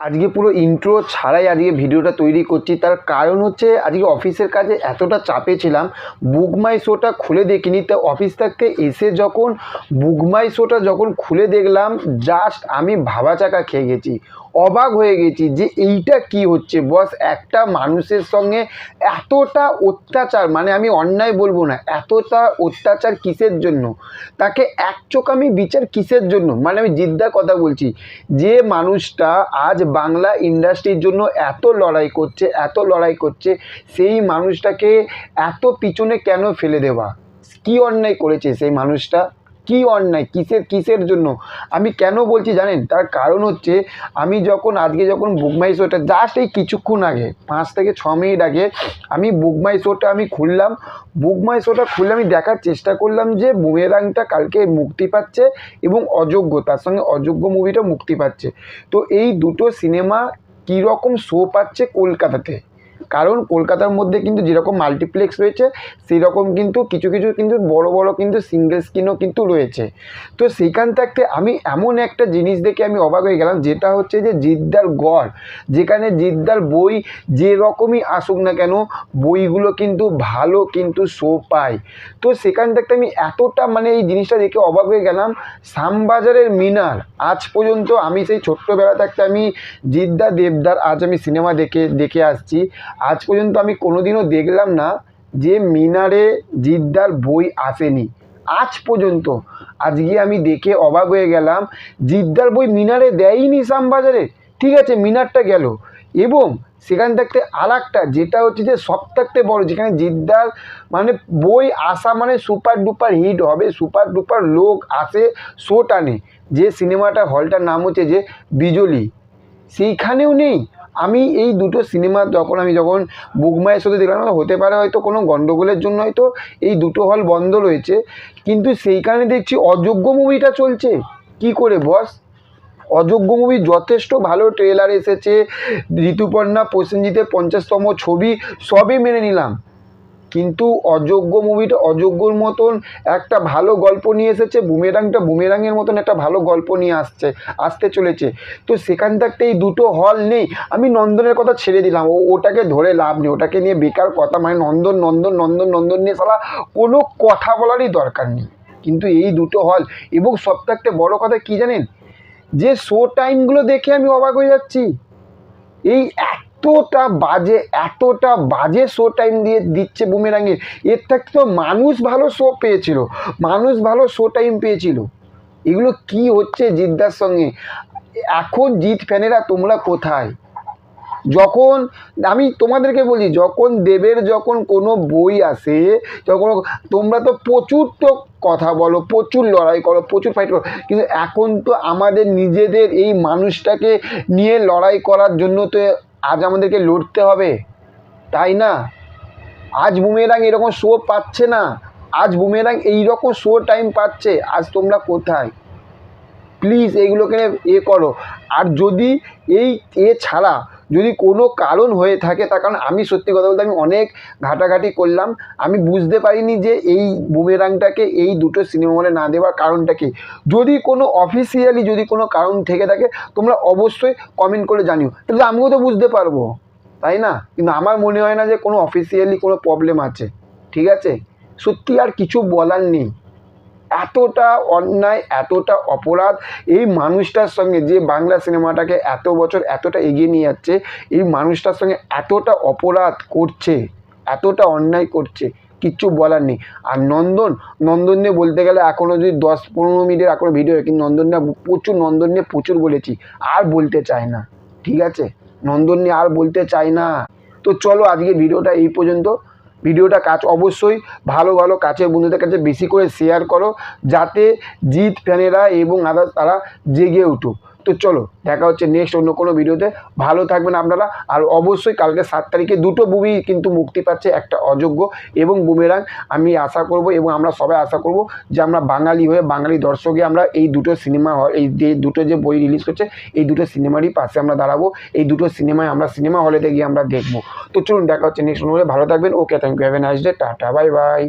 আজকে পুরো ইন্ট্রো ছাড়াই আজকে ভিডিওটা তৈরি করছি। তার কারণ হচ্ছে আজকে অফিসের কাজে এতটা চাপে ছিলাম বুক মাই শোটা খুলে দেখিনি। তা অফিস থাকতে এসে যখন বুক মাই শোটা যখন খুলে দেখলাম জাস্ট আমি ভাবা চাকা খেয়ে গেছি। অবাক হয়ে গেছি যে এইটা কি হচ্ছে? বস, একটা মানুষের সঙ্গে এতটা অত্যাচার মানে আমি অন্যায় বলব না, এতটা অত্যাচার কিসের জন্য? তাকে এক চোখ আমি বিচার কিসের জন্য? মানে আমি জিদ্দার কথা বলছি, যে মানুষটা আজ বাংলা ইন্ডাস্ট্রির জন্য এত লড়াই করছে, এত লড়াই করছে, সেই মানুষটাকে এত পিছনে কেন ফেলে দেওয়া? কী অন্যায় করেছে সেই মানুষটা? কী অন্যায়? কিসের কিসের জন্য? আমি কেন বলছি জানেন? তার কারণ হচ্ছে, আমি যখন, আজকে যখন বুকমাই শোটা জাস্ট এই কিছুক্ষণ আগে, পাঁচ থেকে ছ মিনিট আগে, আমি বুকমাই শোটা আমি খুললাম। বুকমাই শোটা খুলে আমি দেখার চেষ্টা করলাম যে, বুমেরাংটা কালকে মুক্তি পাচ্ছে এবং অযোগ্য, তার সঙ্গে অযোগ্য মুভিটা মুক্তি পাচ্ছে। তো এই দুটো সিনেমা কীরকম শো পাচ্ছে কলকাতাতে? কারণ কলকাতার মধ্যে কিন্তু যেরকম মাল্টিপ্লেক্স রয়েছে, সেরকম কিন্তু কিছু কিছু কিন্তু বড় বড় কিন্তু সিঙ্গেল স্ক্রিনও কিন্তু রয়েছে। তো সেইখান থাকতে আমি এমন একটা জিনিস দেখে আমি অবাক হয়ে গেলাম, যেটা হচ্ছে যে জিদ্দার গড়, যেখানে জিদ্দার বই যে রকমই আসুক না কেন, বইগুলো কিন্তু ভালো কিন্তু শো পায়। তো সেখান থাকতে আমি এতটা মানে এই জিনিসটা দেখে অবাক হয়ে গেলাম, শ্যামবাজারের মিনার, আজ পর্যন্ত আমি সেই ছোট্টবেলা থাকতে আমি জিদ্দা দেবদার, আজ আমি সিনেমা দেখে দেখে আসছি। আজ পর্যন্ত আমি কোনোদিনও দেখলাম না যে মিনারে জিদ্দার বই আসেনি। আজ পর্যন্ত। আজকে আমি দেখে অবাক হয়ে গেলাম, জিদ্দার বই মিনারে দেয়নি শ্যামবাজারে। ঠিক আছে, মিনারটা গেল। এবং সেখান থাকতে আর একটা যেটা হচ্ছে যে সব থাকতে বড়, যেখানে জিদ্দার মানে বই আসা মানে সুপার ডুপার হিট হবে, সুপার ডুপার লোক আসে শো টানে। যে সিনেমাটা হলটার নাম হচ্ছে যে বিজলি। সেইখানেও নেই। আমি এই দুটো সিনেমা যখন আমি যখন বুকমায়ের সাথে দেখলাম হতে পারে হয়তো কোনো গণ্ডগোলের জন্য হয়তো এই দুটো হল বন্ধ রয়েছে। কিন্তু সেইখানে দেখছি অযোগ্য মুভিটা চলছে। কি করে বস অযোগ্য মুভি যথেষ্ট ভালো ট্রেলার এসেছে। ঋতুপর্ণা, প্রসেনজিতের পঞ্চাশতম ছবি সবই মেনে নিলাম। কিন্তু অযোগ্য মুভিটা অযোগ্যর মতন একটা ভালো গল্প নিয়ে এসেছে বুমেরাংটা বুমেরাংয়ের মতন একটা ভালো গল্প নিয়ে আসছে, আসতে চলেছে। তো সেখান থাকতে এই দুটো হল নেই, আমি নন্দনের কথা ছেড়ে দিলাম, ও ওটাকে ধরে লাভ নেই, ওটাকে নিয়ে বেকার কথা মানে নন্দন নন্দন নন্দন নন্দন নিয়ে সালা কোনো কথা বলারই দরকার নেই। কিন্তু এই দুটো হল এবং সব থাকতে বড় কথা কী জানেন? যে শো টাইমগুলো দেখে আমি অবাক হয়ে যাচ্ছি। এই এতটা বাজে এতটা বাজে শো টাইম দিয়ে দিচ্ছে বুমেরাঙের এর থাকতে তো মানুষ ভালো শো পেয়েছিল। মানুষ ভালো শো টাইম পেয়েছিল। এগুলো কি হচ্ছে জিদ্দার সঙ্গে? এখন জিৎ ফ্যানেরা তোমরা কোথায়? যখন, আমি তোমাদেরকে বলি, যখন দেবের যখন কোনো বই আসে তখন তোমরা তো প্রচুর তো কথা বলো, প্রচুর লড়াই করো, প্রচুর ফাইট করো, কিন্তু এখন তো আমাদের নিজেদের এই মানুষটাকে নিয়ে লড়াই করার জন্য তো আজ আমাদেরকে লড়তে হবে। তাই না? আজ বুমেরাং এরকম শো পাচ্ছে না। আজ বুমেরাং এইরকম শো টাইম পাচ্ছে। আজ তোমরা কোথায়? প্লিজ এইগুলোকে এ করো। আর যদি এই এ ছাড়া যদি কোনো কারণ হয়ে থাকে, তার কারণ আমি সত্যি কথা বলতে আমি অনেক ঘাটাঘাটি করলাম। আমি বুঝতে পারিনি যে এই বুমেরাংটাকে, এই দুটো সিনেমা হলে না দেওয়ার কারণটা কি। যদি কোনো অফিসিয়ালি যদি কোনো কারণ থেকে থাকে, তোমরা অবশ্যই কমেন্ট করে জানিও। তাহলে আমিও তো বুঝতে পারব, তাই না? কিন্তু আমার মনে হয় না যে কোনো অফিসিয়ালি কোনো প্রবলেম আছে। ঠিক আছে? সত্যি আর কিছু বলার নেই। এতটা অন্যায়, এতটা অপরাধ, এই মানুষটার সঙ্গে যে বাংলা সিনেমাটাকে এত বছর এতটা এগিয়ে নিয়ে যাচ্ছে, এই মানুষটার সঙ্গে এতটা অপরাধ করছে, এতটা অন্যায় করছে, কিচ্ছু বলার নেই। আর নন্দন নন্দন নিয়ে বলতে গেলে এখনও যদি দশ পনেরো মিনিটের এখনও ভিডিও হয়, কিন্তু নন্দন নিয়ে প্রচুর নন্দন নিয়ে প্রচুর বলেছি, আর বলতে চাই না, ঠিক আছে? নন্দন নিয়ে আর বলতে চাই না। তো চলো আজকে ভিডিওটা এই পর্যন্ত। ভিডিওটা কাজ অবশ্যই ভালো ভালো কাছের বন্ধুদের কাছে বেশি করে শেয়ার করো, যাতে জিৎ ফ্যানেরা এবং আদার্স তারা জেগে উঠুক। তো চলো, দেখা হচ্ছে নেক্সট অন্য কোনো ভিডিওতে ভালো থাকবেন আপনারা, আর অবশ্যই কালকে সাত তারিখে দুটো মুভি কিন্তু মুক্তি পাচ্ছে, একটা অযোগ্য এবং বুমেরাং আমি আশা করব এবং আমরা সবাই আশা করব যে আমরা বাঙালি হয়ে, বাঙালি দর্শকে আমরা এই দুটো সিনেমা এই দুটো যে বই রিলিজ করছে, এই দুটো সিনেমারই পাশে আমরা দাঁড়াবো। এই দুটো সিনেমায় আমরা সিনেমা হলেতে গিয়ে আমরা দেখব। তো চলুন, দেখা হচ্ছে নেক্সট ভালো থাকবেন। Okay thank you have a nice day tata bye bye